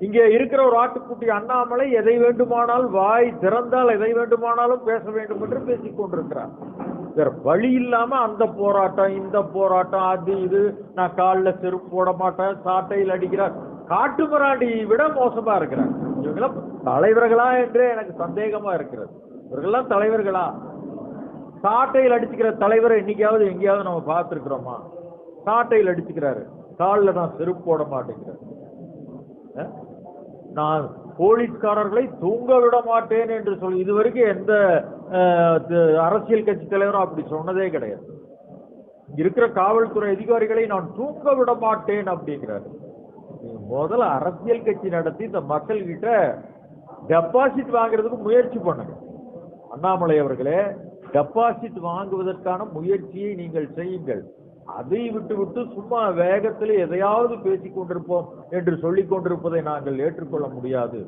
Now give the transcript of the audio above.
இங்கே இருக்கிற ஒரு ஆட்டுக்குட்டி அண்ணாமலை எதை வேண்டுமானால் வாய் திறந்தால் எதை வேண்டுமானாலும் பேச வேண்டும் என்று பேசிக் கொண்டிருக்கிறார். வேற வழி இல்லாம அந்த போராட்டம் இந்த போராட்டம் அது இது. நான் காலில் செருப்பு போட மாட்டேன் சாட்டையில் அடிக்கிறார். காட்டு மிராண்டி விட மோசமா இருக்கிறார். இவங்களாம் தலைவர்களா என்றே எனக்கு சந்தேகமா இருக்கிறது. இவர்கள்லாம் தலைவர்களா? சாட்டையில் அடிச்சுக்கிற தலைவரை என்னைக்காவது எங்கேயாவது நம்ம பார்த்துருக்குறோமா? சாட்டையில் அடிச்சுக்கிறாரு. காலில் நான் செருப்பு போட மாட்டேங்கிறார். நான் போலீஸ்காரர்களை தூங்க விட மாட்டேன் என்று சொல்லி இதுவரைக்கும் எந்த அரசியல் கட்சி தலைவரும் அப்படி சொன்னதே கிடையாது. இருக்கிற காவல்துறை அதிகாரிகளை நான் தூங்க விட மாட்டேன் அப்படிங்கிறாரு. முதல்ல அரசியல் கட்சி நடத்தி இந்த மக்கள் கிட்ட டெபாசிட் வாங்குறதுக்கு முயற்சி பண்ணுங்க. அண்ணாமலை அவர்களே டெபாசிட் வாங்குவதற்கான முயற்சியை நீங்கள் செய்யுங்கள். அதை விட்டு விட்டு சும்மா வேகத்தில் எதையாவது பேசிக் கொண்டிருப்போம் என்று சொல்லிக் கொண்டிருப்பதை நாங்கள் ஏற்றுக்கொள்ள முடியாது.